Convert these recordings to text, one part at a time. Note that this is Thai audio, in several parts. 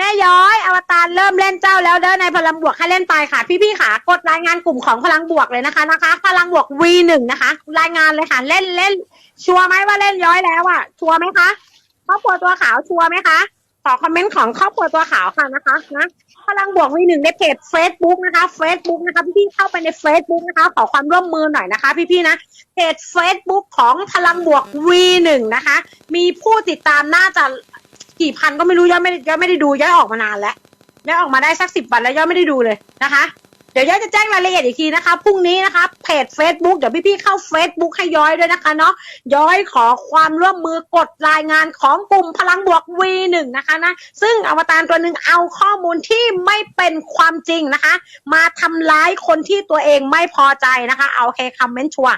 แม่ย้อย อวตารเริ่มเล่นเจ้าแล้วเด้อในพลังบวกให้เล่นไปค่ะ พี่ๆค่ะ กดรายงานกลุ่มของพลังบวกเลยนะคะนะคะ พลังบวก V1 นะคะ รายงานเลยค่ะ เล่นเล่น ชัวร์ไหมว่าเล่นย้อยแล้วอะ ชัวร์ไหมคะครอบครัวตัวขาวชัวร์ไหมคะขอคอมเมนต์ของครอบครัวตัวขาวค่ะนะคะนะพลังบวก V1 ในเพจ Facebook นะคะ Facebook นะคะพี่ๆเข้าไปใน Facebook นะคะ ขอความร่วมมือหน่อยนะคะ พี่ๆนะเพจ Facebook ของพลังบวก V1 นะคะ มีผู้ติดตามน่าจะ กี่พันก็ไม่รู้ย่อไม่ย่อไม่ได้ดูย่อยออกมานานแล้วย่อยออกมาได้สักสิบวันแล้วย่อไม่ได้ดูเลยนะคะ เดี๋ยวย่อยจะแจ้งรายละเอียดอีกทีนะคะพรุ่งนี้นะคะเพจ Facebook เดี๋ยวพี่ๆเข้า Facebook ให้ย้อยด้วยนะคะเนาะย้อยขอความร่วมมือกดรายงานของกลุ่มพลังบวก V1 นะคะนะซึ่งอวตารตัวหนึ่งเอาข้อมูลที่ไม่เป็นความจริงนะคะ มาทำร้ายคนที่ตัวเองไม่พอใจนะคะ เอาเคคอมเมนต์ชัว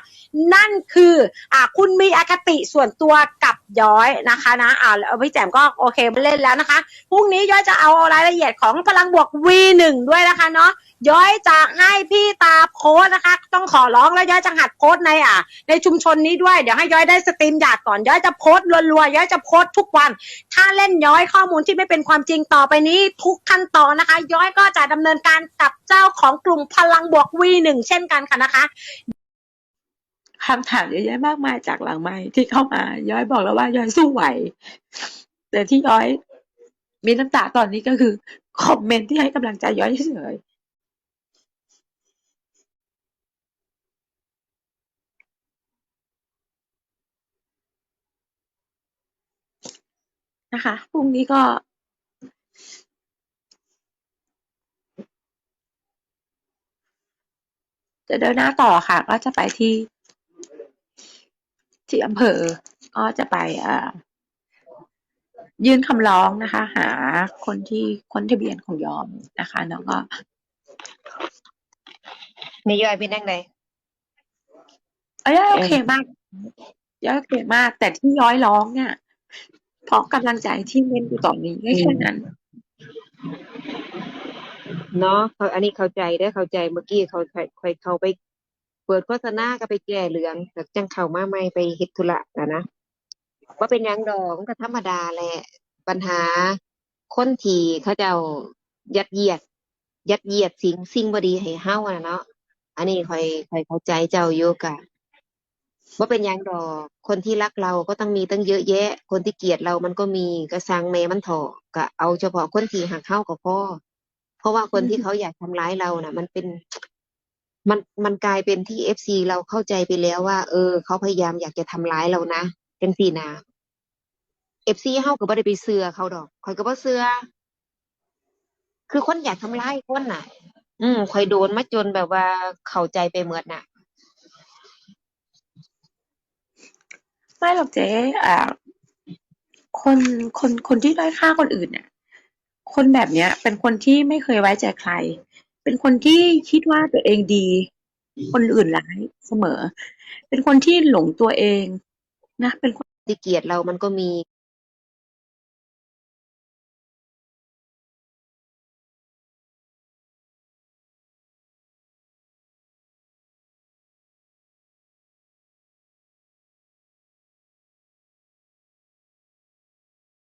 นั่นคืออ่าคุณมีอคติส่วนตัวกับย้อยนะคะนะอ่าแล้วพี่แจมก็โอเคเล่นแล้วนะคะพรุ่งนี้ย้อยจะเอารายละเอียดของพลังบวก V1 ด้วยนะคะเนาะ ย้อยจะให้พี่ตาโพสต์นะคะ ต้องขอร้องแล้วย้อยจะหัดโพสต์ในอ่าในชุมชนนี้ด้วยเดี๋ยวให้ย้อยได้สตรีมหยาดก่อนย้อยจะโพสต์รัวๆย้อยจะโพสต์ทุกวัน ถ้าเล่นย้อยข้อมูลที่ไม่เป็นความจริงต่อไปนี้ ทุกขั้นตอนนะคะ ย้อยก็จะดำเนินการกับเจ้าของกลุ่มพลังบวก V1 เช่นกันค่ะนะคะคำถามเยอะแยะมากมายจากหลังไม้ที่เข้ามา ย้อยบอกแล้วว่าย้อยสู้ไหว แต่ที่ย้อย มีน้ำตาตอนนี้ก็คือคอมเมนต์ที่ให้กำลังใจย้อยเฉย นะคะพรุ่งนี้ก็ จะเดินหน้าต่อค่ะ ก็จะไปที่ที่อำเภอ ก็จะไปอ่ายื่นคำร้องนะคะ หาคนที่คนทะเบียนของยอมนะคะแล้วก็นี่ย่อยเป็นยังไงเอ้ยโอเคมากย้อยโอเคมาก แต่ที่ย้อยร้องเนี่ยเพ ราะกำลังใจที่เล่นอยู่ตอนนี้ไม่แค่นั้น เนาะเขาอันนี้เข้าใจได้เข้าใจเมื่อกี้เขาคอยค่อยเขาไป เปิดโฆษณาก็ไปแก้เหลืองแล้วจังเข้ามาใหม่ไปเฮ็ดธุระนะนะว่าเป็นยังดอกก็ธรรมดาแหละปัญหาคนที่เขาเจ้ายัดเยียด ยัดเยียดสิ่งสิ่งบดีให้เฮาอะนะเนาะอันนี้คอยคอยเข้าใจเจ้าอยู่กะ ว่าเป็นยังดอก คนที่รักเราก็ต้องมีตั้งเยอะแยะ คนที่เกลียดเรามันก็มีก็สร้างแม่มันเถอะก็เอาเฉพาะคนที่หักเฮาก็พอเพราะว่าคนที่เขาอยากทำร้ายเราน่ะ มันเป็น มันมันกลายเป็นที่เอฟซีเราเข้าใจไปแล้วว่า เออ เขาพยายามอยากจะทำร้ายเรานะจังซี่นะเอฟซีเฮาก็บ่ได้ไปเสือเขาดอกข่อยก็บ่เสือคือคนอยากทำร้ายคนน่ะ อืมข่อยโดนมาจนแบบว่าเข้าใจไปหมดน่ะ ไม่หรอกเจ๊อ่าคนคนคนที่ด้อยค่าคนอื่นเนี่ยคนแบบเนี้ย เป็นคนที่ไม่เคยไว้ใจใคร เป็นคนที่คิดว่าตัวเองดี คนอื่นร้ายเสมอ เป็นคนที่หลงตัวเองนะ เป็นคน ที่เกลียดเรามันก็มี